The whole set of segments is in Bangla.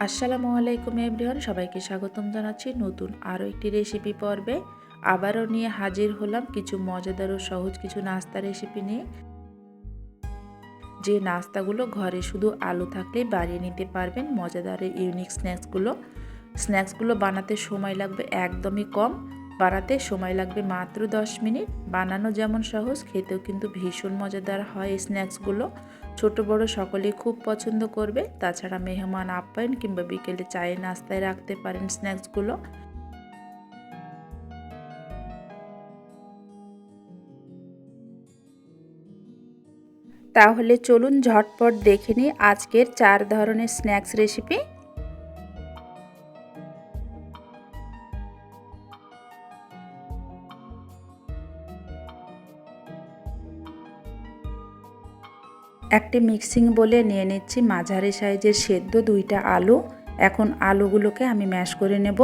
আসসালামু আলাইকুম এভরিওয়ান, সবাইকে স্বাগতম জানাচ্ছি নতুন আরও একটি রেসিপি পর্বে। আবারও নিয়ে হাজির হলাম কিছু মজাদার ও সহজ কিছু নাস্তা রেসিপি নিয়ে। যে নাস্তাগুলো ঘরে শুধু আলু থাকলেই বানিয়ে নিতে পারবেন, মজাদার ইউনিক স্ন্যাক্সগুলো। স্ন্যাক্সগুলো বানাতে সময় লাগবে একদমই কম, বানাতে সময় লাগবে মাত্র 10 মিনিট। বানানো যেমন সহজ, খেতেও কিন্তু ভীষণ মজাদার হয় স্ন্যাক্সগুলো। ছোট বড় সকলে খুব পছন্দ করবে। তাছাড়া মেহমান আপ্যায়ন কিংবা বিকেলে চায়ে নাস্তায় রাখতে পারেন স্ন্যাক্সগুলো। তাহলে চলুন ঝটপট দেখে নিই আজকের চার ধরনের স্ন্যাক্স রেসিপি। একটি মিক্সিং বলে নিয়ে নিচ্ছি। মাঝারি সাইজের সেদ্ধ দুইটা আলু। এখন আলুগুলোকে আমি ম্যাশ করে নেব।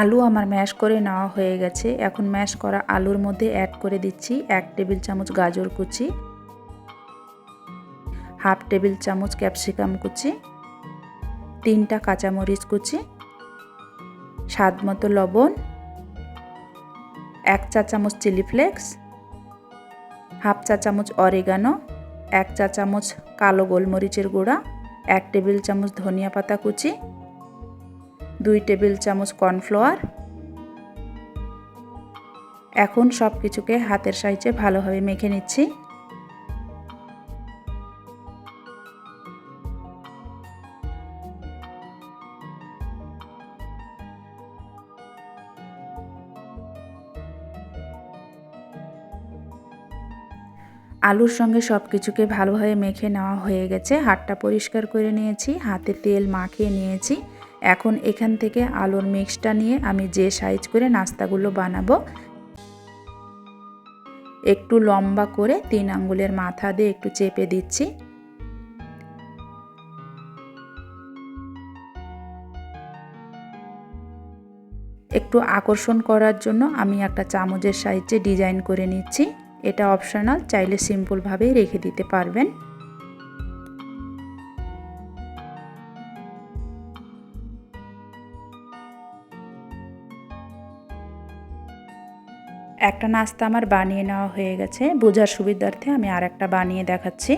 আলু আমার ম্যাশ করে নেওয়া হয়ে গেছে। এখন ম্যাশ করা আলুর মধ্যে অ্যাড করে দিচ্ছি এক টেবিল চামচ গাজর কুচি। হাফ টেবিল চামচ ক্যাপসিকাম কুচি, তিনটা কাঁচামরিচ কুচি, স্বাদ মতো লবণ, এক চা চামচ চিলি ফ্লেক্স, হাফ চা চামচ অরেগানো, এক চা চামচ কালো গোলমরিচের গুঁড়া, এক টেবিল চামচ ধনিয়া পাতা কুচি, দুই টেবিল চামচ কর্নফ্লাওয়ার। এখন সব কিছুকে হাতের সাহায্যে ভালোভাবে মেখে নিচ্ছি। আলুর সঙ্গে সব কিছুকে ভালোভাবে মেখে নেওয়া হয়ে গেছে। হাতটা পরিষ্কার করে নিয়েছি, হাতে তেল মাখিয়ে নিয়েছি। এখন এখান থেকে আলুর মিক্সটা নিয়ে আমি যে সাইজ করে নাস্তাগুলো বানাবো, একটু লম্বা করে তিন আঙ্গুলের মাথা দিয়ে একটু চেপে দিচ্ছি। একটু আকর্ষণ করার জন্য আমি একটা চামচের সাইজে ডিজাইন করে নিচ্ছি। এটা অপশনাল চাইলে সিম্পলভাবেই রেখে দিতে পারবেন। একটা নাস্তা আমার বানিয়ে নেওয়া হয়ে গেছে। বোঝার সুবিধার্থে আমি আর একটা বানিয়ে দেখাচ্ছি।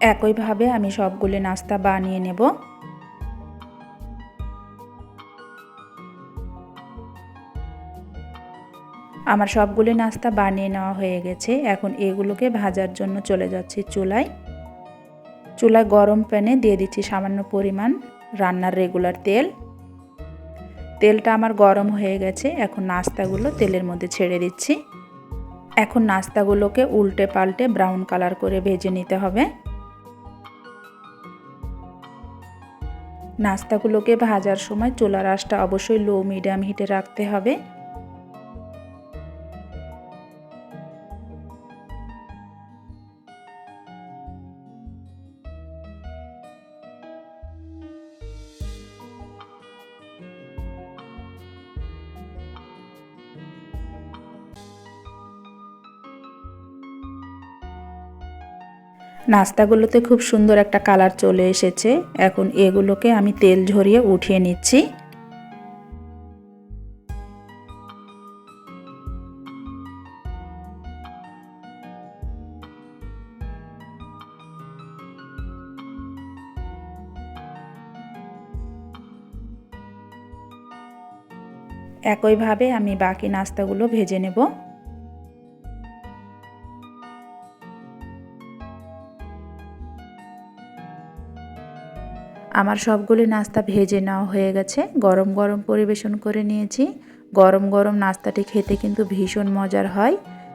একইভাবে আমি সবগুলি নাস্তা বানিয়ে নেব। আমার সবগুলি নাস্তা বানিয়ে নেওয়া হয়ে গেছে। এখন এগুলোকে ভাজার জন্য চলে যাচ্ছি চুলায়। চুলায় গরম প্যানে দিয়ে দিচ্ছি সামান্য পরিমাণ রান্নার রেগুলার তেল। তেলটা আমার গরম হয়ে গেছে, এখন নাস্তাগুলো তেলের মধ্যে ছেড়ে দিচ্ছি। এখন নাস্তাগুলোকে উল্টে পাল্টে ব্রাউন কালার করে ভেজে নিতে হবে। নাস্তাগুলোকে ভাজার সময় চুলার আঁচটা অবশ্যই লো মিডিয়াম হিটে রাখতে হবে। নাস্তাগুলোতে খুব সুন্দর একটা কালার চলে এসেছে। এখন এগুলোকে আমি তেল ঝরিয়ে উঠিয়ে নিচ্ছি। একইভাবে আমি বাকি নাস্তাগুলো ভেজে নেব। আমার সবগুলি নাস্তা ভেজে নেওয়া হয়ে গেছে। গরম গরম পরিবেশন করে নিয়েছি। গরম গরম নাস্তাটি খেতে কিন্তু ভীষণ মজার হয়।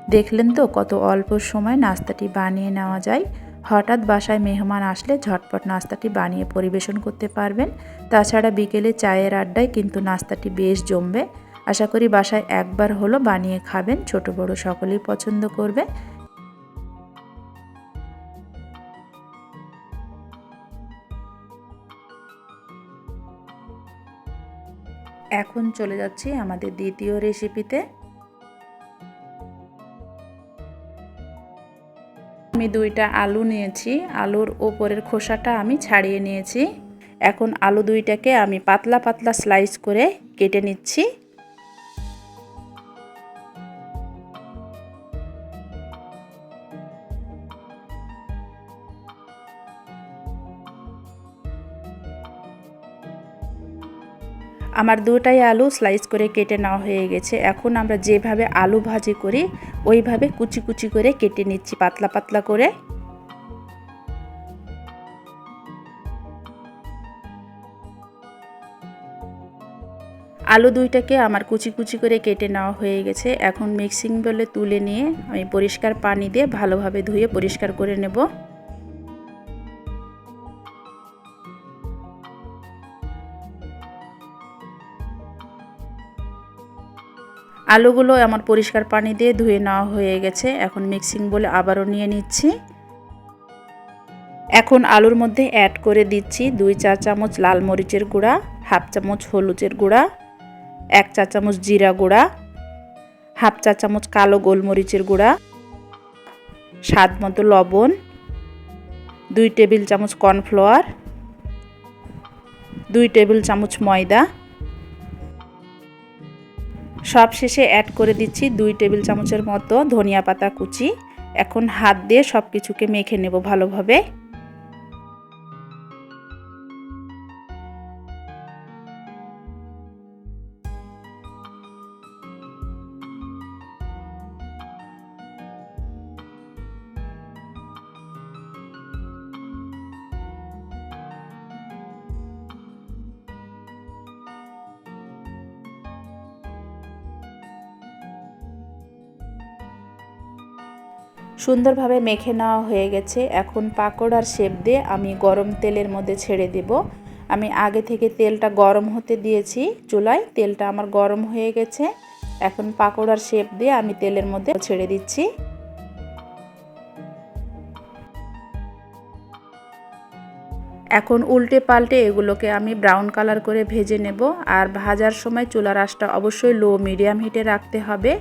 দেখলেন তো কত অল্প সময় নাস্তাটি বানিয়ে নেওয়া যায়। হঠাৎ বাসায় মেহমান আসলে ঝটপট নাস্তাটি বানিয়ে পরিবেশন করতে পারবেন। তাছাড়া বিকেলে চায়ের আড্ডায় কিন্তু নাস্তাটি বেশ জমবে। আশা করি বাসায় একবার হলো বানিয়ে খাবেন। ছোট বড় সকলেই পছন্দ করবে। এখন চলে যাচ্ছি আমাদের দ্বিতীয় রেসিপিতে আমি দুইটা আলু নিয়েছি, আলুর ওপরের খোসাটা আমি ছাড়িয়ে নিয়েছি। এখন আলু দুইটাকে আমি পাতলা পাতলা স্লাইস করে কেটে নিচ্ছি। আমার দুটাই আলু স্লাইস করে কেটে নেওয়া হয়ে গেছে। এখন আমরা যেভাবে আলু ভাজি করি, ওইভাবে কুচি কুচি করে কেটে নিচ্ছি, পাতলা পাতলা করে। আলু দুইটাকে আমার কুচি কুচি করে কেটে নেওয়া হয়ে গেছে। এখন মিক্সিং বলে তুলে নিয়ে আমি পরিষ্কার পানি দিয়ে ভালোভাবে ধুয়ে পরিষ্কার করে নেব। আলুগুলো আমার পরিষ্কার পানি দিয়ে ধুয়ে নেওয়া হয়ে গেছে। এখন মিক্সিং বলে আবারও নিয়ে নিচ্ছি। এখন আলুর মধ্যে অ্যাড করে দিচ্ছি দুই চা চামচ লাল মরিচের গুঁড়া, হাফ চামচ হলুদের গুঁড়া, এক চা চামচ জিরা গুঁড়া, হাফ চা চামচ কালো গোলমরিচের গুঁড়া, স্বাদ মতো লবণ, দুই টেবিল চামচ কর্নফ্লাওয়ার, দুই টেবিল চামচ ময়দা সব শেষে অ্যাড করে দিচ্ছি দুই টেবিল চামচের মতো ধনিয়া পাতা কুচি। এখন হাত দিয়ে সব কিছুকে মেখে নেব ভালোভাবে। সুন্দরভাবে মেখে নেওয়া হয়ে গেছে। এখন পাকোড়ার শেপ দিয়ে আমি গরম তেলের মধ্যে ছেড়ে দেব। আমি আগে থেকে তেলটা গরম হতে দিয়েছি চুলায়। তেলটা আমার গরম হয়ে গেছে। এখন পাকোড়ার শেপ দিয়ে আমি তেলের মধ্যে ছেড়ে দিচ্ছি। এখন উল্টে পাল্টে এগুলোকে আমি ব্রাউন কালার করে ভেজে নেব। আর ভাজার সময় চুলার আঁচটা অবশ্যই লো মিডিয়াম হিটে রাখতে হবে।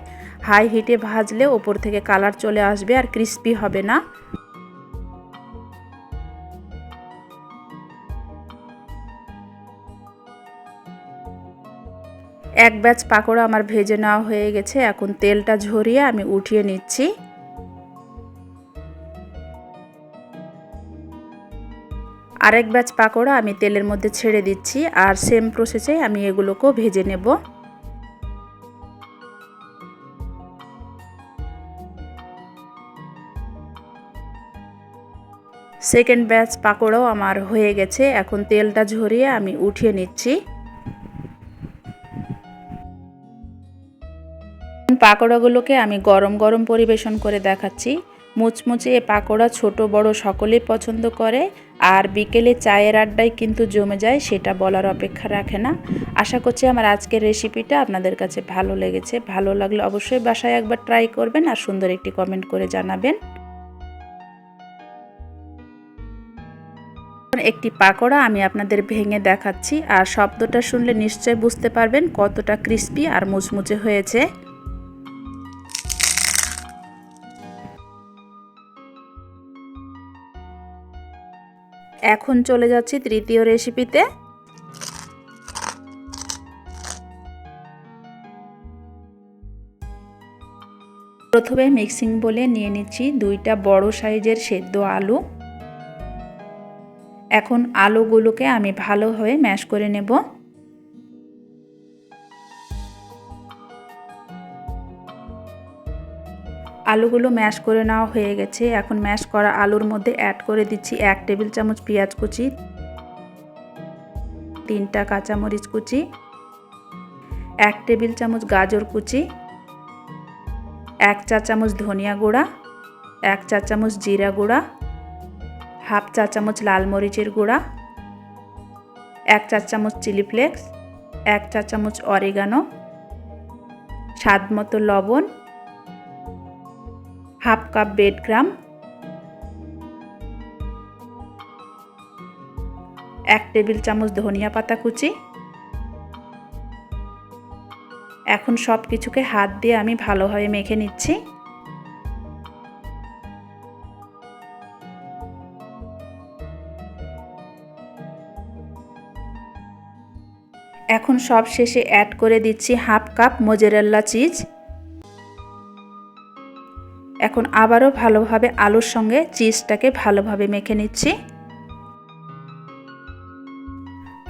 হাই হিটে ভাজলে ওপর থেকে কালার চলে আসবে আর ক্রিস্পি হবে না। এক ব্যাচ পাকোড়া আমার ভেজে নেওয়া হয়ে গেছে। এখন তেলটা ঝরিয়ে আমি উঠিয়ে নিচ্ছি। আরেক ব্যাচ পাকোড়া আমি তেলের মধ্যে ছেড়ে দিচ্ছি আর সেম প্রসেসে আমি এগুলোকেও ভেজে নেব। সেকেন্ড ব্যাচ পাকোড়াও আমার হয়ে গেছে, এখন তেলটা ঝরিয়ে আমি উঠিয়ে নিচ্ছি। পাকোড়াগুলোকে আমি গরম গরম পরিবেশন করে দেখাচ্ছি। মুচমুচে পাকোড়া ছোট বড় সকলেই পছন্দ করে, আর বিকেলে চায়ের আড্ডায় কিন্তু জমে যায়, সেটা বলার অপেক্ষা রাখে না। আশা করছি আমার আজকের রেসিপিটা আপনাদের কাছে ভালো লেগেছে। ভালো লাগলে অবশ্যই বাসায় একবার ট্রাই করবেন আর সুন্দর একটি কমেন্ট করে জানাবেন। একটি পাকোড়া আমি আপনাদের ভেঙে দেখাচ্ছি, আর শব্দটা শুনলে নিশ্চয় বুঝতে পারবেন কতটা ক্রিস্পি আর মুচমুচে হয়েছে। এখন চলে যাচ্ছি তৃতীয় রেসিপিতে প্রথমে মিক্সিং বলে নিয়ে নিচ্ছি দুইটা বড় সাইজের সেদ্ধ আলু। এখন আলুগুলোকে আমি ভালোভাবে ম্যাশ করে নেব। আলুগুলো ম্যাশ করে নেওয়া হয়ে গেছে। এখন ম্যাশ করা আলুর মধ্যে অ্যাড করে দিচ্ছি এক টেবিল চামচ পেঁয়াজ কুচি, তিনটা কাঁচামরিচ কুচি, এক টেবিল চামচ গাজর কুচি, এক চা চামচ ধনিয়া গুঁড়া, এক চা চামচ জিরা গুঁড়া, হাফ চা চামচ লাল মরিচের গুঁড়া, এক চা চামচ চিলি ফ্লেক্স, এক চা চামচ অরিগানো স্বাদ মতো লবণ হাফ কাপ বেড গ্রাম এক টেবিল চামচ ধনিয়া পাতা কুচি। এখন সব কিছুকে হাত দিয়ে আমি ভালোভাবে মেখে নিচ্ছি। এখন সব শেষে অ্যাড করে দিচ্ছি হাফ কাপ মোজেরেল্লা চিজ এখন আবারও ভালোভাবে আলুর সঙ্গে চিজটাকে ভালোভাবে মেখে নিচ্ছি।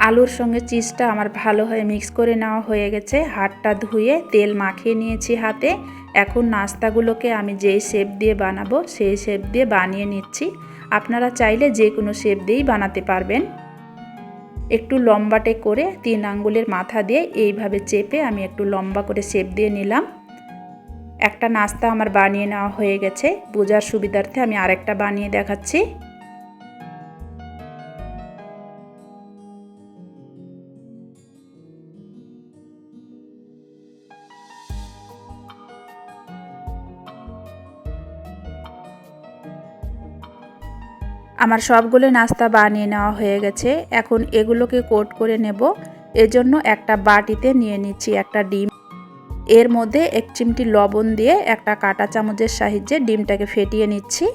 আলুর সঙ্গে চিজটা আমার ভালো হয়ে মিক্স করে নেওয়া হয়ে গেছে। হাতটা ধুয়ে তেল মাখিয়ে নিয়েছি হাতে। এখন নাস্তাগুলোকে আমি যেই শেপ দিয়ে বানাবো সেই শেপ দিয়ে বানিয়ে নিচ্ছি। আপনারা চাইলে যে কোনো শেপ দিয়েই বানাতে পারবেন। একটু লম্বাটে করে তিন আঙ্গুলের মাথা দিয়ে এইভাবে চেপে আমি একটু লম্বা করে শেপ দিয়ে নিলাম। একটা নাস্তা আমার বানিয়ে নেওয়া হয়ে গেছে। বোঝার সুবিধার্থে আমি আরেকটা বানিয়ে দেখাচ্ছি। আমার সবগুলো নাস্তা বানিয়ে নেওয়া হয়ে গেছে। এখন এগুলোকে কোট করে নেব। এজন্য একটা বাটিতে নিয়ে নিচ্ছি একটা ডিম। এর মধ্যে এক চিমটি লবণ দিয়ে একটা কাটা চামচের সাহায্যে ডিমটাকে ফেটিয়ে নিচ্ছি।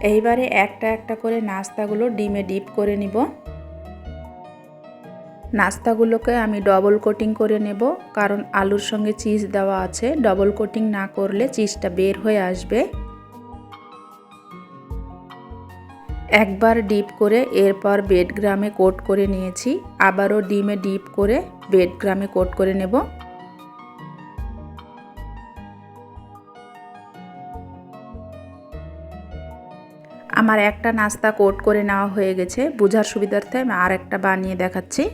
এইবারে একটা একটা করে নাস্তাগুলো ডিমে ডিপ করে নিব। নাস্তাগুলোকে আমি ডবল কোটিং করে নেব, কারণ আলুর সঙ্গে চিজ দেওয়া আছে। ডবল কোটিং না করলে চিজটা বের হয়ে আসবে। একবার ডিপ করে এরপর বেড গ্রামে কোট করে নিয়েছি, আবারও ডিমে ডিপ করে বেড গ্রামে কোট করে নেব। আমার একটা নাস্তা কোট করে নেওয়া হয়ে গেছে, বোঝার সুবিধার্থে আমি আর একটা বানিয়ে দেখাচ্ছি।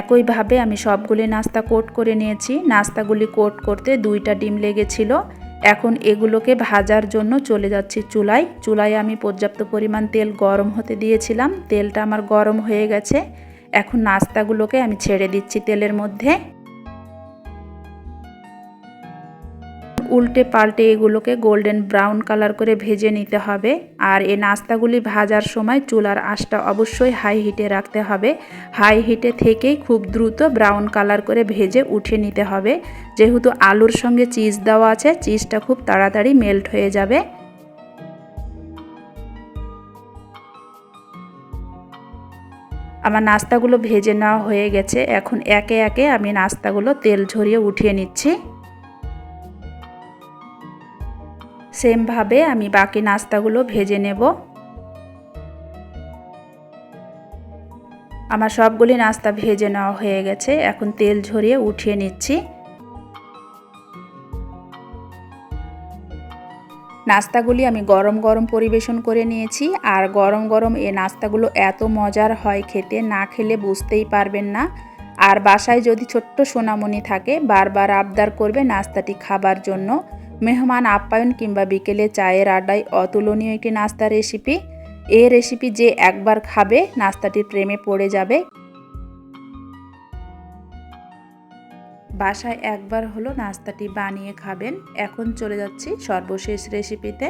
একইভাবে আমি সবগুলি নাস্তা কোট করে নিয়েছি। নাস্তাগুলি কোট করতে দুইটা ডিম লেগেছিল। এখন এগুলোকে ভাজার জন্য চলে যাচ্ছি চুলায়। চুলায় আমি পর্যাপ্ত পরিমাণ তেল গরম হতে দিয়েছিলাম। তেলটা আমার গরম হয়ে গেছে। এখন নাস্তাগুলোকে আমি ছেড়ে দিচ্ছি তেলের মধ্যে। উল্টে পাল্টে এগুলোকে গোল্ডেন ব্রাউন কালার করে ভেজে নিতে হবে। আর এই নাস্তাগুলি ভাজার সময় চুলার আঁশটা অবশ্যই হাই হিটে রাখতে হবে। হাই হিটে থেকেই খুব দ্রুত ব্রাউন কালার করে ভেজে উঠে নিতে হবে। যেহেতু আলুর সঙ্গে চিজ দেওয়া আছে চিজটা খুব তাড়াতাড়ি মেল্ট হয়ে যাবে। আমার নাস্তাগুলো ভেজে নেওয়া হয়ে গেছে। এখন একে একে আমি নাস্তাগুলো তেল ঝরিয়ে উঠিয়ে নিচ্ছি। সেমভাবে আমি বাকি নাস্তাগুলো ভেজে নেব। আমার সবগুলি নাস্তা ভেজে নেওয়া হয়ে গেছে। এখন তেল ঝরিয়ে উঠিয়ে নিচ্ছি। নাস্তাগুলি আমি গরম গরম পরিবেশন করে নিয়েছি। আর গরম গরম এ নাস্তাগুলো এত মজার হয় খেতে, না খেলে বুঝতেই পারবেন না। আর বাসায় যদি ছোট্ট সোনামণি থাকে, বারবার আবদার করবে নাস্তাটি খাবার জন্য। মেহমান আপ্যায়ন কিংবা বিকেলে চায়ের আড্ডায় অতুলনীয় একটি নাস্তার রেসিপি এই রেসিপি যে একবার খাবে নাস্তাটির প্রেমে পড়ে যাবে। বাসায় একবার হলো নাস্তাটি বানিয়ে খাবেন। এখন চলে যাচ্ছি সর্বশেষ রেসিপিতে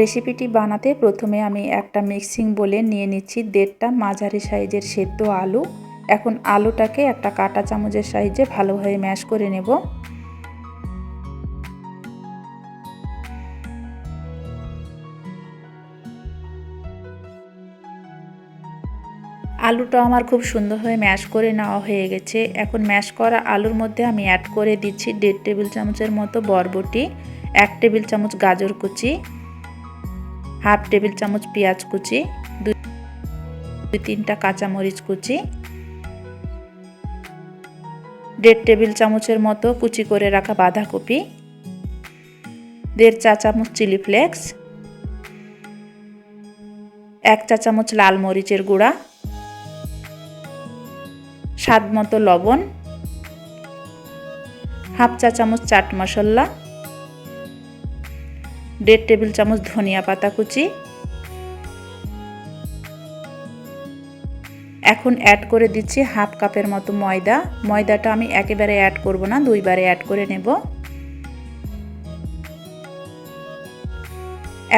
রেসিপিটি বানাতে প্রথমে আমি একটা মিক্সিং বলে নিয়ে নিচ্ছি দেড়টা মাঝারি সাইজের সেদ্ধ আলু। এখন আলুটাকে একটা কাটা চামচের সাহায্যে ভালোভাবে ম্যাশ করে নেব। আলুটা আমার খুব সুন্দরভাবে ম্যাশ করে নেওয়া হয়ে গেছে। এখন ম্যাশ করা আলুর মধ্যে আমি অ্যাড করে দিচ্ছি দেড় টেবিল চামচের মতো বরবটি, এক টেবিল চামচ গাজর কুচি, হাফ টেবিল চামচ পেঁয়াজ কুচি, দুই তিনটা কাঁচামরিচ কুচি দেড় টেবিল চামচের মতো কুচি করে রাখা বাঁধাকপি, দেড় চা চামচ চিলি ফ্লেক্স, এক চা চামচ লাল মরিচের গুঁড়া, স্বাদ মতো লবণ, হাফ চা চামচ চাট মশলা, দেড় টেবিল চামচ ধনিয়া পাতা কুচি এখন অ্যাড করে দিচ্ছি হাফ কাপের মতো ময়দা। ময়দাটা আমি একেবারে অ্যাড করব না, দুইবারে অ্যাড করে নেব।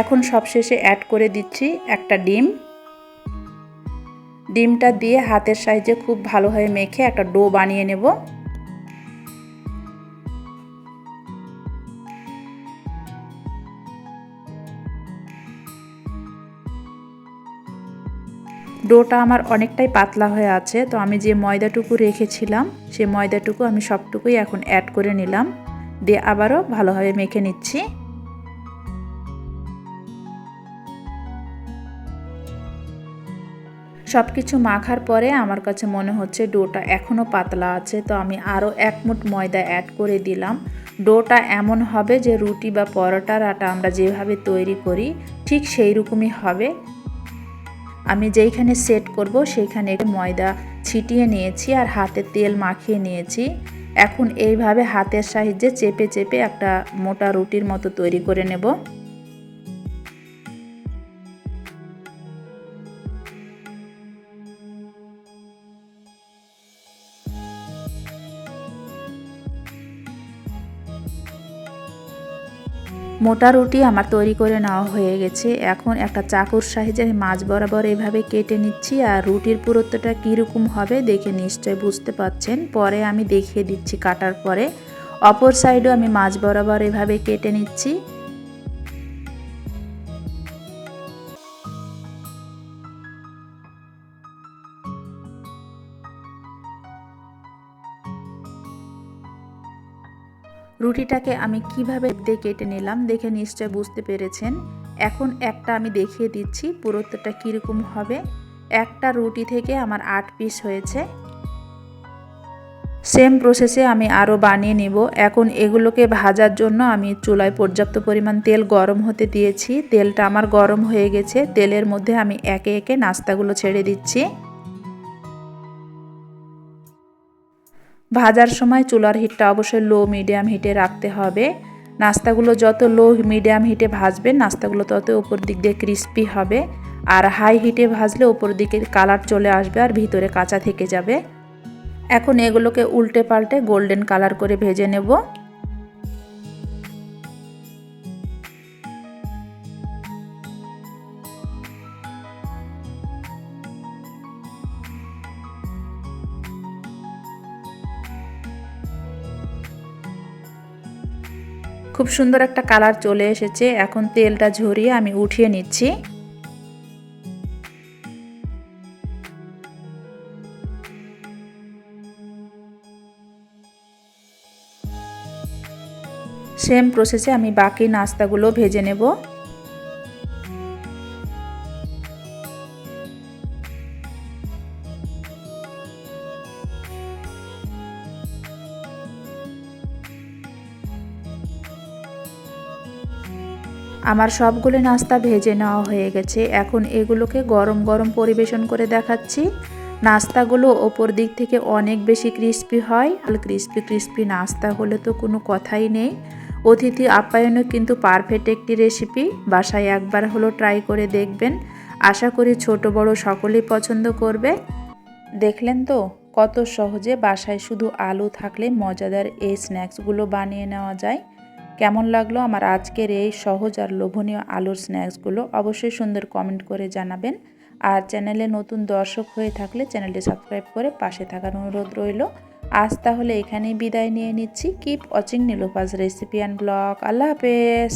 এখন সবশেষে অ্যাড করে দিচ্ছি একটা ডিম। ডিমটা দিয়ে হাতের সাইজে খুব ভালোভাবে মেখে একটা ডো বানিয়ে নেব। ডোটা আমার অনেকটাই পাতলা হয়ে আছে, তো আমি যে ময়দাটুকু রেখেছিলাম, সে ময়দাটুকু আমি সবটুকুই এখন অ্যাড করে নিলাম। দিয়ে আবারও ভালোভাবে মেখে নিচ্ছি। সব কিছু মাখার পরে আমার কাছে মনে হচ্ছে ডোটা এখনও পাতলা আছে, তো আমি আরও এক মুঠ ময়দা অ্যাড করে দিলাম। ডোটা এমন হবে যে রুটি বা পরোটার আটা আমরা যেভাবে তৈরি করি, ঠিক সেই রকমই হবে। আমি যেইখানে সেট করব, সেইখানে ময়দা ছিটিয়ে নিয়েছি আর হাতে তেল মাখিয়ে নিয়েছি। এখন এইভাবে হাতের সাহায্যে চেপে চেপে একটা মোটা রুটির মতো তৈরি করে নেব। মোটা রুটি আমার তৈরি করে নেওয়া হয়ে গেছে। এখন একটা চাকুর সাহায্যে আমি মাছ বরাবর এভাবে কেটে নিচ্ছি আর রুটির পুরুত্বটা কীরকম হবে দেখে নিশ্চয় বুঝতে পাচ্ছেন পরে আমি দেখিয়ে দিচ্ছি কাটার পরে। অপর সাইডও আমি মাছ বরাবর এভাবে কেটে নিচ্ছি। রুটিটাকে আমি কীভাবে কেটে নিলাম দেখে নিশ্চয় বুঝতে পেরেছেন। এখন একটা আমি দেখিয়ে দিচ্ছি পুরোত্বটা কীরকম হবে। একটা রুটি থেকে আমার আট পিস হয়েছে। সেম প্রসেসে আমি আরও বানিয়ে নেব। এখন এগুলোকে ভাজার জন্য আমি চুলায় পর্যাপ্ত পরিমাণ তেল গরম হতে দিয়েছি। তেলটা আমার গরম হয়ে গেছে। তেলের মধ্যে আমি একে একে নাস্তাগুলো ছেড়ে দিচ্ছি। ভাজার সময় চুলার হিটটা অবশ্যই লো মিডিয়াম হিটে রাখতে হবে। নাস্তাগুলো যত লো মিডিয়াম হিটে ভাজবে নাস্তাগুলো তত উপর দিক দিয়ে ক্রিস্পি হবে। আর হাই হিটে ভাজলে ওপর দিকে কালার চলে আসবে আর ভিতরে কাঁচা থেকে যাবে। এখন এগুলোকে উল্টে পাল্টে গোল্ডেন কালার করে ভেজে নেব। খুব সুন্দর একটা কালার চলে এসেছে। এখন তেলটা ঝরিয়ে আমি উঠিয়ে নিচ্ছি। সেম প্রসেসে আমি বাকি নাস্তাগুলো ভেজে নেব। আমার সবগুলো নাস্তা ভেজে নেওয়া হয়ে গেছে। এখন এগুলোকে গরম গরম পরিবেশন করে দেখাচ্ছি। নাস্তাগুলো ওপর দিক থেকে অনেক বেশি ক্রিস্পি হয়। আর ক্রিস্পি ক্রিস্পি নাস্তা হলে তো কোনো কথাই নেই। অতিথি আপ্যায়নও কিন্তু পারফেক্ট একটি রেসিপি। বাসায় একবার হলো ট্রাই করে দেখবেন। আশা করি ছোট বড় সকলেই পছন্দ করবে। দেখলেন তো, কত সহজে বাসায় শুধু আলু থাকলে মজাদার এই স্ন্যাক্সগুলো বানিয়ে নেওয়া যায়। কেমন লাগল আমার আজকের এই সহজ আর লোভনীয় আলুর স্ন্যাক্সগুলো? অবশ্যই সুন্দর কমেন্ট করে জানাবেন। আর চ্যানেলে নতুন দর্শক হয়ে থাকলে চ্যানেলটি সাবস্ক্রাইব করে পাশে থাকার অনুরোধ রইল। আজ তাহলে এখানেই বিদায় নিয়ে নিচ্ছি। Keep watching Nilopas recipe and blog আল্লাহ হাফেজ।